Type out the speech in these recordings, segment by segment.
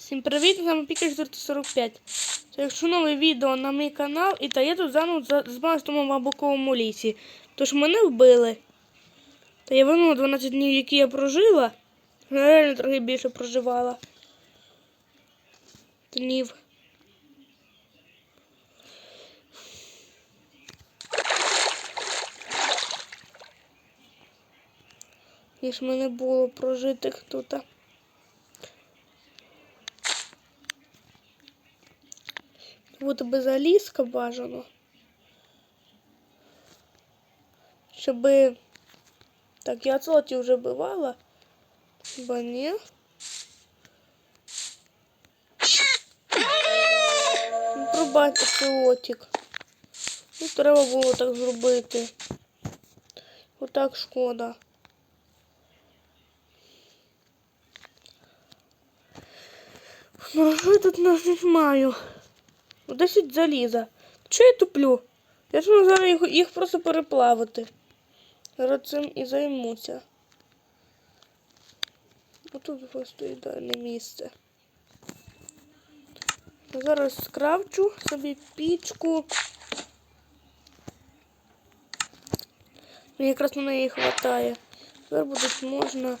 Всім привіт, з вами Піка 445. Це якщо нове відео на мій канал, і та я тут заново в тому бабуковому лісі. Тож мене вбили. Та я вернула 12 днів, які я прожила. Я реально трохи більше проживала. Днів. Ніж мене було прожитих тут. Буде би залізка бажано. Щоби. Так, я цоті вже бивала. Хіба ні? Ну, Пробачте цилотик. Ну, треба було так зробити. Отак шкода. Ну, я тут не маю? 10 заліза. Чого я туплю? Я ж зараз їх просто переплавити. Зараз цим і займуся. Отут просто ідеальне місце. Зараз скравчу собі пічку. Мені якраз на неї вистачає. Тепер буде можна.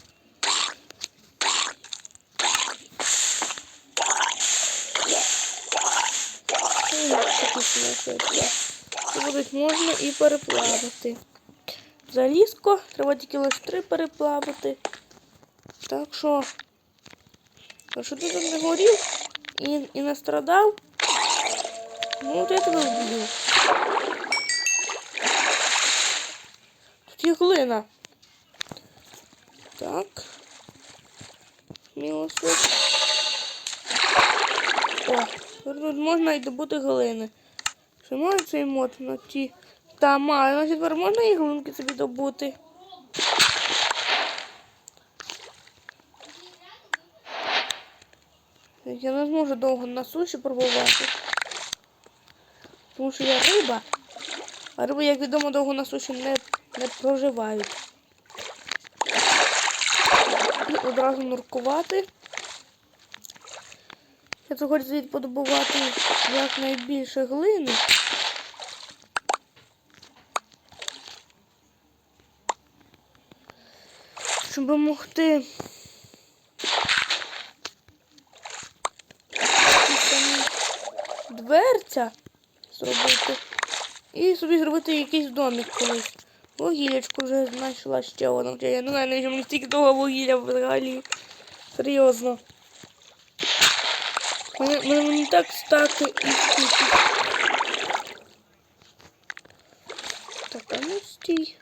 І будуть можна і переплавити. Залізко, треба тільки лише три переплавити. Так що, якщо ти тут не горів і, і не страдав, ну от я тебе вб'ю. Тут є глина. Так. Мілосвіт. О, тут можна і добути глини. Чи має цей мод на ті? Та має, значить тепер можна і глинки собі добути. Я не зможу довго на суші пробувати. Тому що я риба. А риби, як відомо, довго на суші не, не проживають. Одразу нуркувати. Я хочу звідти подобувати якнайбільше глини. Щоб могти дверця зробити. І собі зробити якийсь домик колись. Вугілячку вже знайшла ще. Хоча Я не знаю, мені стільки того вугілля взагалі. Серйозно. Мене мені так стати і скільки. Так, а ну стій.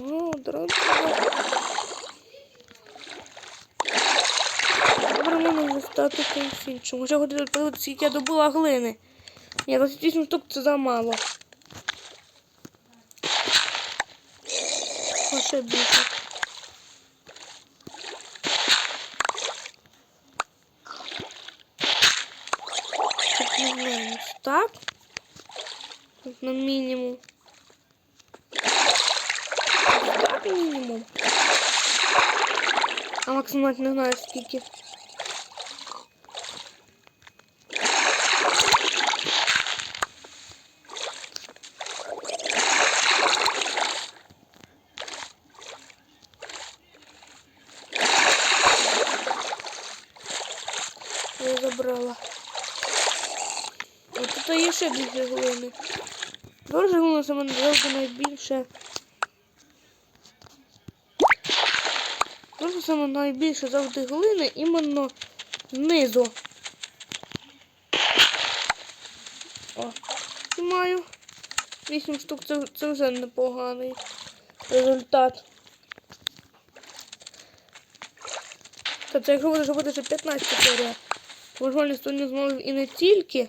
О, дорога. Добре, мене вже стати іншому. Ще хочу подивитися, я добула глини. Ні, 28 штук це замало. Ще більше. Так. Тут на мінімум. Так мінімум. А максимально не знаю скільки. Я забрала. От тут є ще більше глини. Дуже глина це мене завжди найбільше. Дуже саме найбільше завжди глини іменно знизу. О, і маю. 8 штук це, це вже непоганий результат. Та це якщо буде робити ще 15 серія. То не змовив і не тільки.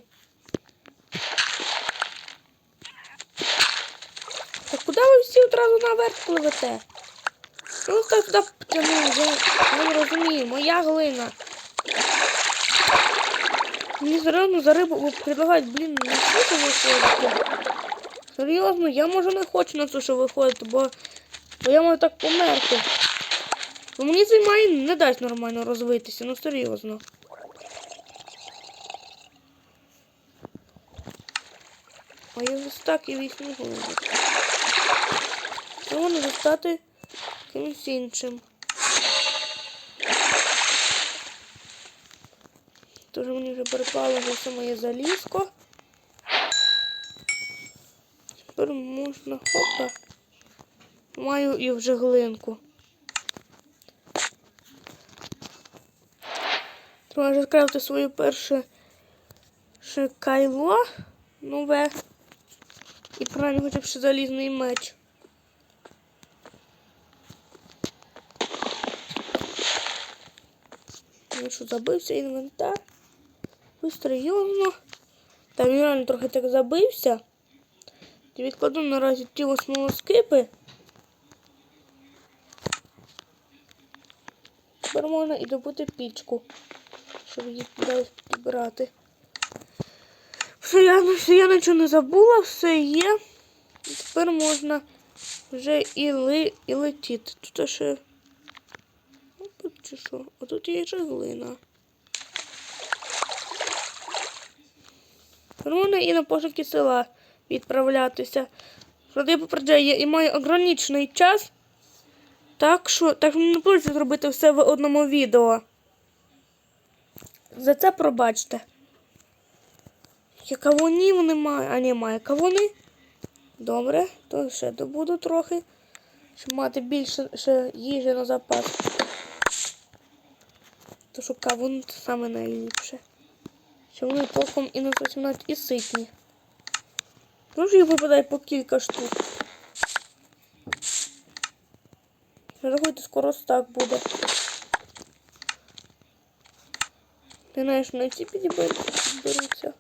Так куди ви всі одразу наверх пливете? Ну так туди потягнули, я не розумію, моя глина. Мені серйозно за рибу предлагають, блін, на сушу виходити. Серйозно, я може не хочу на сушу виходити, бо, бо я можу так померти. Бо мені цей майн не дасть нормально розвитися, ну серйозно. А я вже так і вісім голубів. Треба не стати кимось іншим. Тож мені вже перепало вже все моє залізко. Тепер можна хопа. Маю і вже глинку. Треба вже скрафти своє перше кайло нове. І правильно хоча б ще залізний меч. Ну що, забився інвентар. Серйозно. Там він реально трохи так забився. Я відкладу наразі ті смолоскипи. Тепер можна і добути пічку, щоб її далі підбирати. Все, я, я нічого не забула, все є. Тепер можна вже і, ли, і летіти. Тут ще. Ну, тут чи що? А тут є ще глина. Можна і на пошуки села відправлятися. Я попереджаю, і маю ограничений час. Так що, так не вийде зробити все в одному відео. За це пробачте. Я кавунів немає, а немає кавуни. Добре, то ще добуду трохи, щоб мати більше ще їжі на запас. То що кавун це саме найліпше. Що вони толком і не зовсім навіть і ситні. Може їх випадає по кілька штук. Рахуйте, скоро так буде. Ти знаєш, на ці підберуться.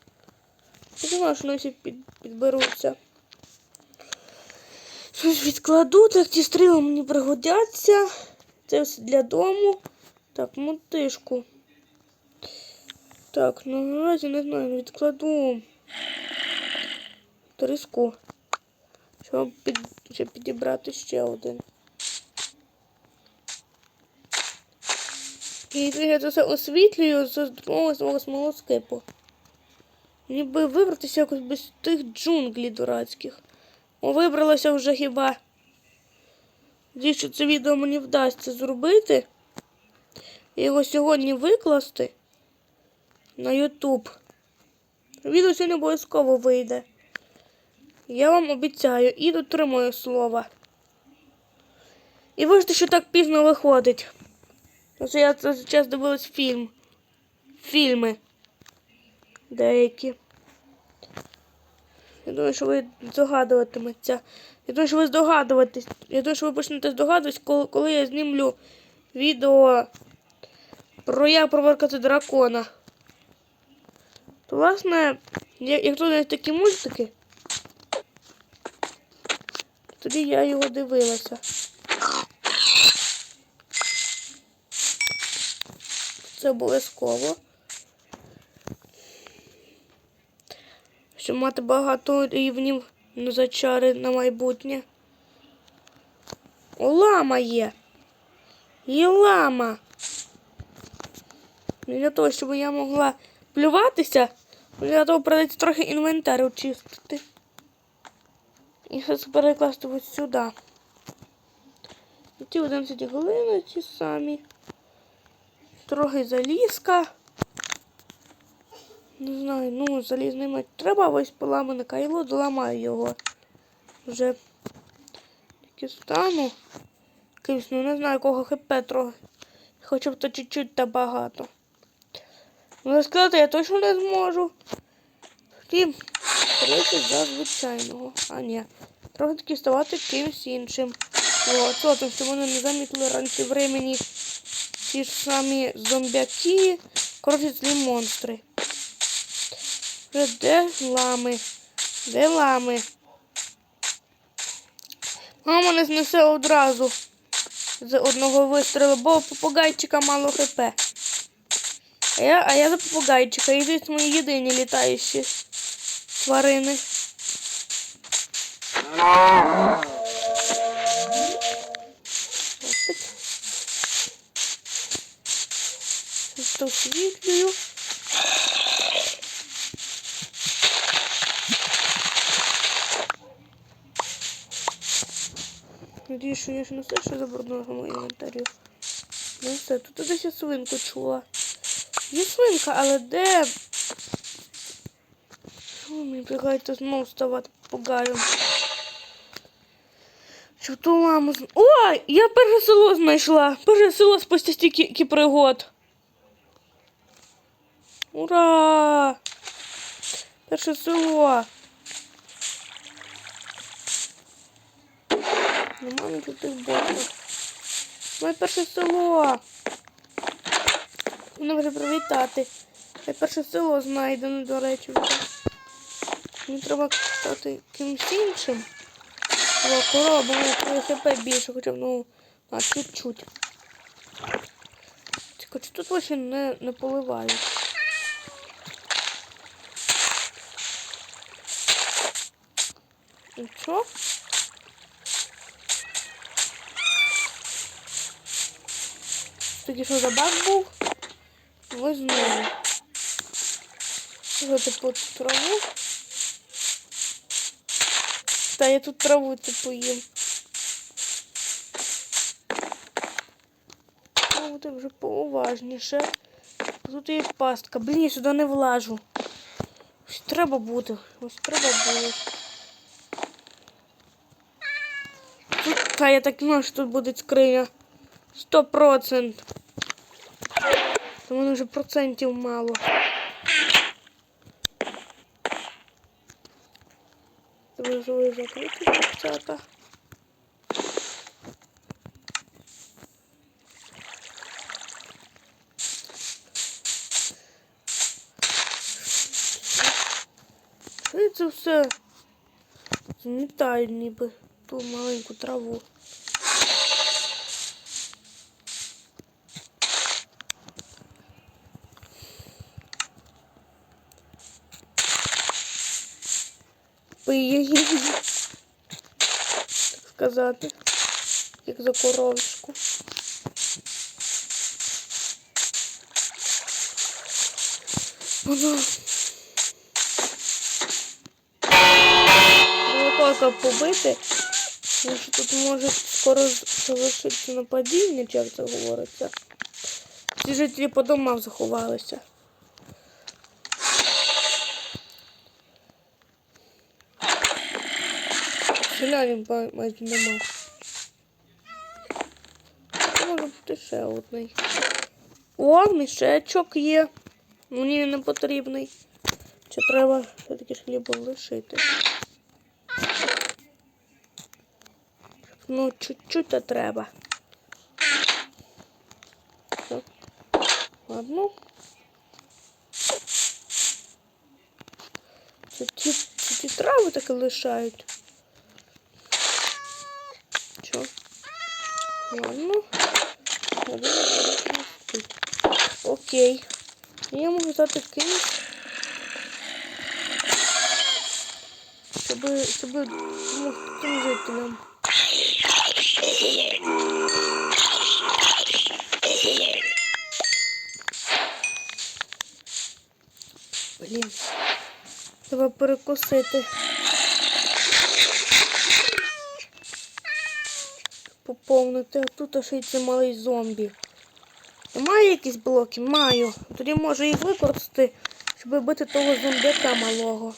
Я думаю, що на під, підберуться. Щось відкладу, так ті стріли мені пригодяться. Це все для дому. Так, мотишку. Так, ну наразі не знаю, відкладу тріску. Щоб, під, щоб підібрати ще один. І я це все освітлюю за допомогою свого смолоскипу. Мені би вибратися якось без тих джунглів дурацьких. О, вибралася вже хіба. Надіюсь, що це відео мені вдасться зробити. І його сьогодні викласти на YouTube. Відео сьогодні обов'язково вийде. Я вам обіцяю і дотримую слова. І вижте, що так пізно виходить. Тому що я це час дивилась фільм. Фільми. Деякі. Я думаю, що ви здогадуватиметься. Я думаю, що ви здогадуватесь. Я думаю, що ви почнете здогадуватись, коли, коли я знімлю відео про як проборкати дракона. То, власне, як тут є такі мультики, тоді я його дивилася. Це обов'язково. Щоб мати багато рівнів на зачари на майбутнє. О, лама є. Є лама. Не Для того, щоб я могла плюватися, для того придеться трохи інвентар очистити. І це перекласти ось сюди. Ті 11 глини ті самі. Трохи залізка. Не знаю, ну, залізний меч треба, ось поламане кайло, доламаю його. Вже тільки стану. Якимсь, ну не знаю, кого хп трохи. Хоча б то чуть-чуть та багато. Ну, сказати я точно не зможу. Втім, 30 за звичайного. А ні. Трохи таки ставати кимось іншим. О, то, то, що вони не замітили раніше времени ті ж самі зомбяки, коротше, злі монстри. Де лами? Де лами? Мама не знесе одразу з одного вистрілу, бо у попугайчика мало хп. А я, а я за попугайчика. І десь мої єдині літаючі тварини. Досить. то Надіюсь, що я ще не все, що в моєму інвентарі. Ну все, тут десь я свинку чула. Є свинка, але де? Мені пригаєте знову ставати попугаєм? Що ту ламу з... Ой, я перше село знайшла. Перше село спустя стільки пригод. Ура! Перше село. Нема ніяких ботів. Моє перше село. Мене вже привітати. Моє перше село знайдено, до речі. Мені треба стати кимось іншим. Бо мене хп більше, хоча б, ну, а, чуть-чуть. Тільки чи тут вообще не, не поливають? І що? Тоді що за баг був? Ви знову. Взяти по траву. Та я тут траву типу їм. Треба бути вже поуважніше. Тут є пастка. Блін, я сюди не влажу. Ось треба бути. Ось треба буде. Тут, та я так знаю, що тут буде скриня. Сто процент. У мене вже процентів мало. Треба закрити дівчата. Що це все змітаю ніби ту маленьку траву. Пиє так сказати, як за коровочку. Було тільки побити, тому що тут може скоро завершитися нападіння, як це говориться. Ці жителі по домах заховалися. Ба- майже нема. Це Може бути ще одний. О, мішечок є. Мені не потрібний. Чи треба все-таки ж хліб лишити? Ну, чуть-чуть то треба. Так. Ладно. Це ті, це ті трави так і лишають. Чо? Ладно. Ладно. Окей. Я можу дати кинуть. Щоб, щоб допомогти тим жителям. Блін. Треба перекусити. Поповнити, а тут ще й це малий зомбі. Маю якісь блоки? Маю. Тоді можу їх використати, щоб бити того зомбяка малого.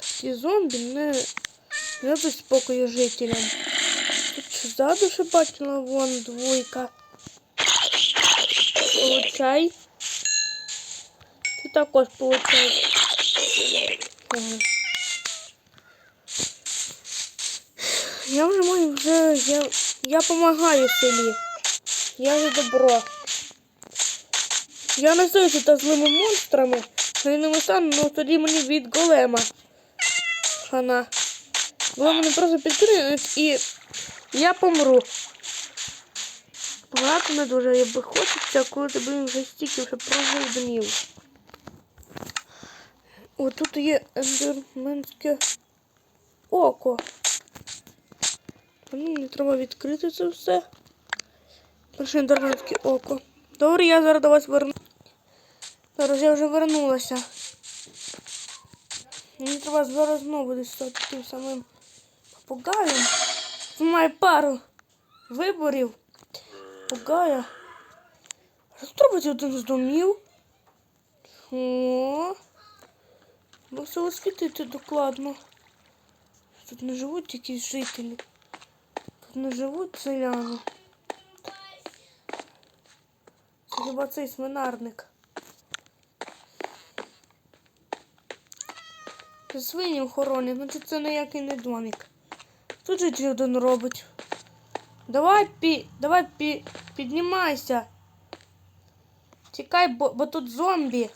Ці зомбі не, дадуть спокою жителям. Тут що ззаду ще бачила вон двойка. Получай. Ти також получай. Я вже маю вже. Я, я помагаю селі. Я вже добро. Я не знаю, що та злими монстрами. Я не стану, але тоді мені від голема. Хана. Голем мене просто підкриють і я помру. Грати не дуже якби хочеться, коли ти блін вже стільки вже прожив днів. О, тут є ендерменське око. Мені треба відкрити це все. Перше ендерменське око. Добре, я зараз до вас верну. Зараз я вже вернулася. Мені треба зараз знову десь стати тим самим попугаєм. Має пару виборів. Попугая. Тут один з домів? О, ну все освітити докладно. Тут не живуть якісь жителі. Тут не живуть селяни. Це хіба цей свинарник. Це свині охоронять, значить це ніякий не домик. Тут житель один робить. Давай пі, давай пі, піднімайся. Тікай, бо, бо тут зомбі.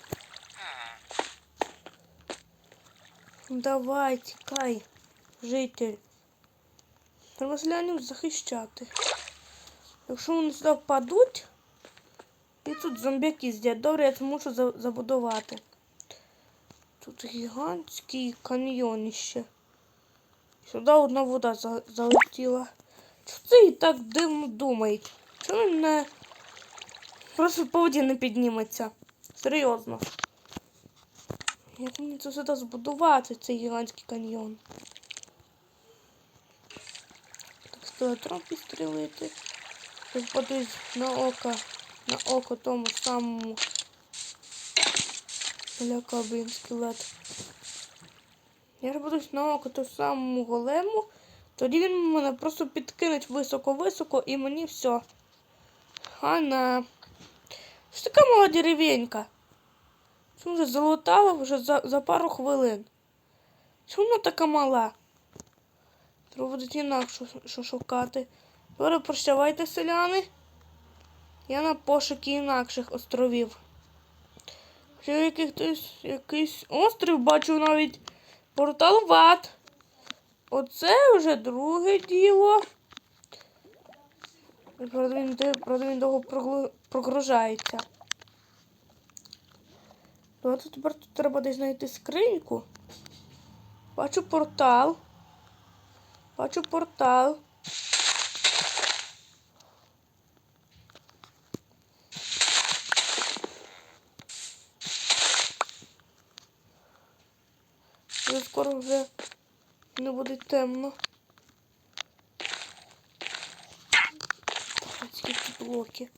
Давай, тікай, житель. Треба селянів захищати. Якщо вони сюди впадуть, і тут зомбяки з'їдять. Добре, я це мушу забудувати. Тут гігантський каньйонище. Сюди одна вода за- залетіла. Це і так дивно думають? Чому він не просто по воді не підніметься? Серйозно. Як мені це сюди збудувати, цей гігантський каньйон? Так, стелетром підстрілити. Щоб подивись на око, на око тому самому. Ляка, блін, скелет. Я ж будусь на око тому самому голему, тоді він мене просто підкинуть високо-високо і мені все. Хана. Що така мала деревенька? Чому вже залутала вже за, за пару хвилин? Чому вона така мала? Треба буде інакше що шукати. Добре, прощавайте, селяни. Я на пошуки інакших островів. Ще якийсь, якийсь острів бачу навіть портал в. Оце вже друге діло. Правда, він, правда, він довго прогружається. Давайте тепер тут треба десь знайти скриньку. Бачу портал. Бачу портал. Скоро вже не буде темно. Скільки блоки.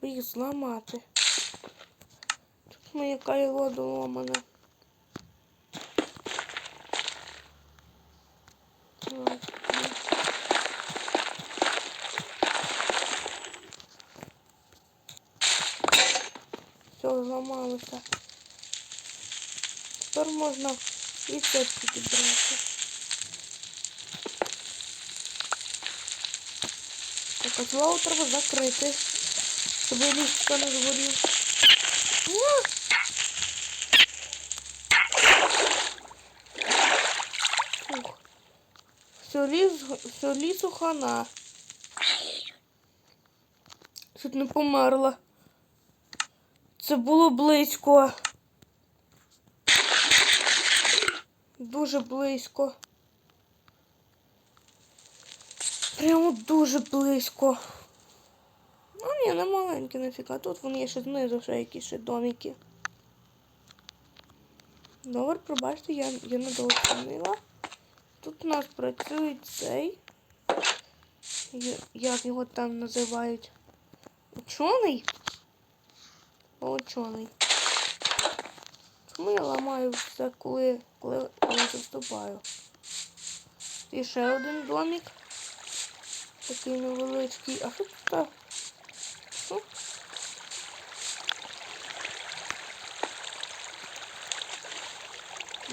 Треба їх зламати. Тут моє кайло ну. Все, зламалося. Тепер можна і це підібрати. Знову треба закрити, щоб ліжко не згорів. Все, ліс, все лісу хана. Чуть не померла. Це було близько. Дуже близько. Прямо дуже близько. Ну ні, не маленьке нафіга. Тут вон є ще знизу ще якісь ще домики. Добре, пробачте, я, я недооцінила. Тут у нас працює цей. Як його там називають? Учений? Учений. Чому я ламаю все, коли, коли я заступаю? І ще один домик. Такий невеличкий. А що тут?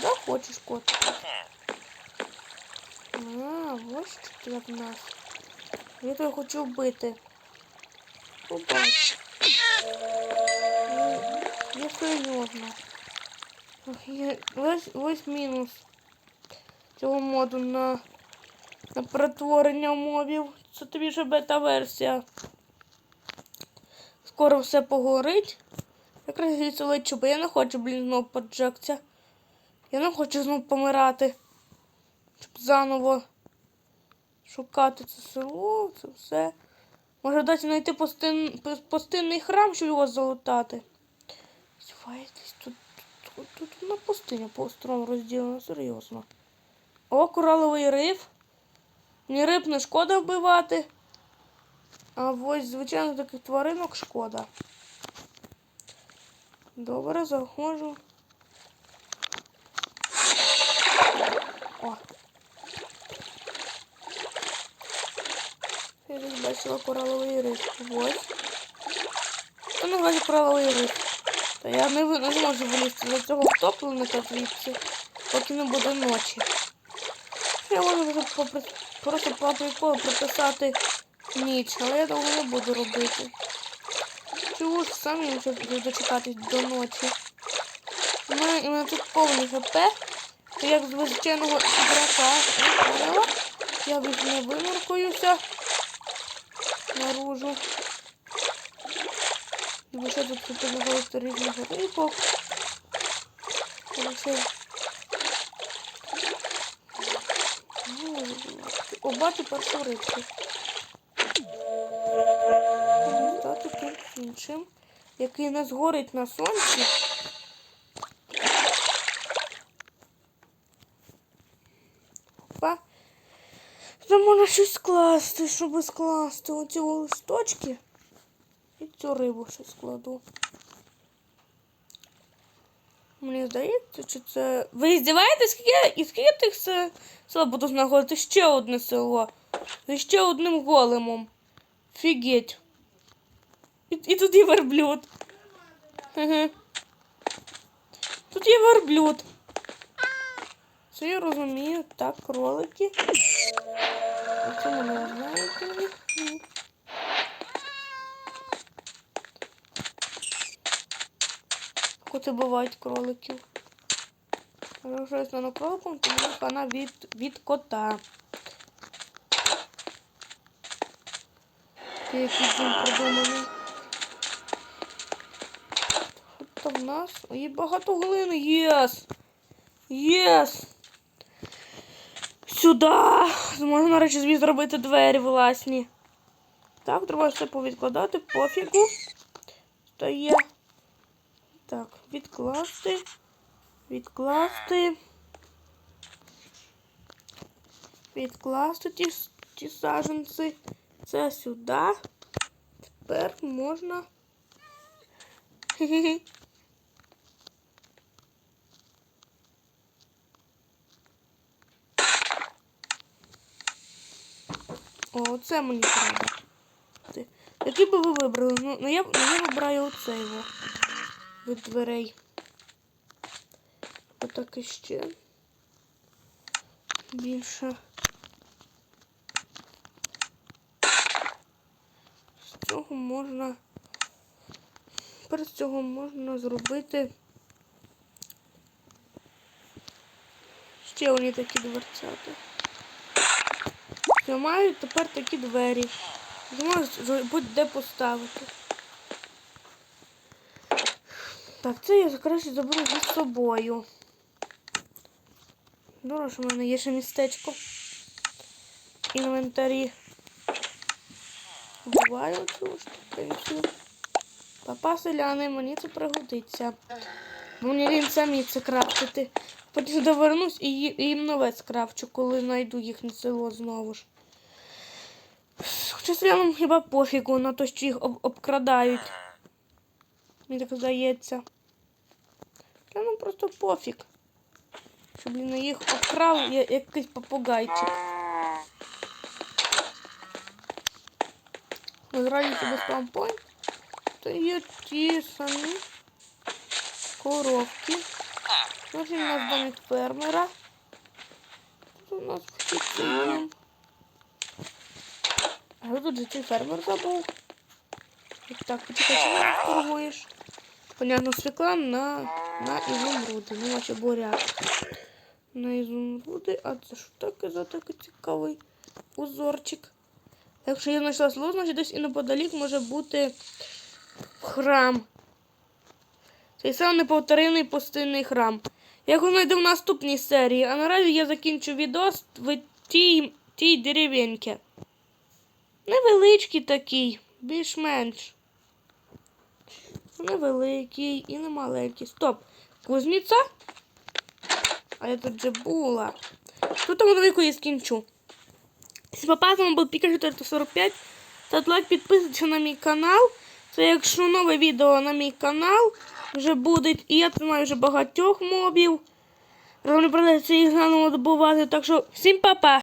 Да хочеш котик? А, ось ти в нас. Я тебе хочу вбити. Побач. Я серйозно. Ось, ось мінус цього моду на, на перетворення мовів. Це тобі вже бета-версія. скоро все погорить. Якраз лечу, бо я не хочу, блін, знов поджекця. Я не хочу знов помирати. Щоб заново шукати це село, це все. Може дати знайти постин, пос- постинний храм, щоб його залутати. Здіваєтесь, тут, тут, тут, тут на пустиня по острову розділена, серйозно. О, кораловий риф. Мені риб не шкода вбивати. А ось, звичайно, таких тваринок шкода. Добре, заходжу. О. Я десь бачила кораловий риф. Ось. Та бачу кораловий риф. Та я не, не зможу вилізти до цього втопленика звідси, поки не буде ночі. Я можу попри- просто по приколу прописати ніч, але я довго не буду робити. Чого ж самі буду дочекатись до ночі? У мене іменно тут повний ХП, як з звичайного ігрока, я поняла. Я від не вимаркуюся наружу. Бо що тут тут різних рибок. Короче. Ну, О, бачу першу рибку. Стати тут іншим, який не згорить на сонці. Опа. Вже можна щось скласти, щоб скласти оці листочки. І цю рибу ще складу. Мені здається, чи це. Ви здіваєтесь, скільки і скільки тих се- села буду знаходити? Ще одне село. І ще одним големом. Фігеть. І, і тут є верблюд. Тут є верблюд. Це я розумію. Так, кролики. Це мене знаєте. Ні. Коти бувають кроликів. Якщо я стану кроликом, то хана від, від кота. Який дім придуманий. Що там в нас? Є багато глини. Єс! Єс! Сюди! Можна, на речі, звідси зробити двері власні. Так, треба все повідкладати, пофігу. Та є. Так, відкласти. Відкласти. Відкласти ті, ті саженці. Це сюди. Тепер можна. О, це мені треба. Який би ви вибрали? Ну, ну я, ну, я вибираю оцей від дверей. Отак іще. Більше. З цього можна. З цього можна зробити. Ще вони такі дверцята. Я маю тепер такі двері. Я будь-де поставити. Так, це я краще заберу зі собою. Що в мене є ще містечко. Інвентарі. Буваю цю штукенцю. Папа селяни, мені це пригодиться. Мені лінь самі це крафтити. Потім сюди вернусь і, і їм нове скрафчу, коли знайду їхнє село знову ж. Хоча селянам хіба пофігу на те, що їх об- обкрадають. Мені так здається. Селянам просто пофіг. Щоб на їх обкрав я- якийсь попугайчик. Зразу собі спампойнт. То є ті самі коровки. Ось у нас домик фермера. Тут у нас птиці. А тут же цей фермер забув. Так, почекай, чим ти торгуєш? Понятно, свекла на, на ізумруди. Ну, наче буряк. На ізумруди. А це що таке за такий цікавий узорчик? Якщо я знайшла село, значить десь і неподалік може бути храм. Цей самий неповторивний пустинний храм. Я його знайду в наступній серії, а наразі я закінчу відос в тій, тій деревеньці. Невеличкий такий, більш-менш. Невеликий і не маленький. Стоп. Кузниця? А я тут же була. Тут велику я скінчу. З попасом був Піка 445. Ставте лайк, підписуйтесь на мій канал. Це якщо нове відео на мій канал вже буде. І я тримаю вже багатьох мобів. Не придеться їх заново добувати. Так що всім па-па!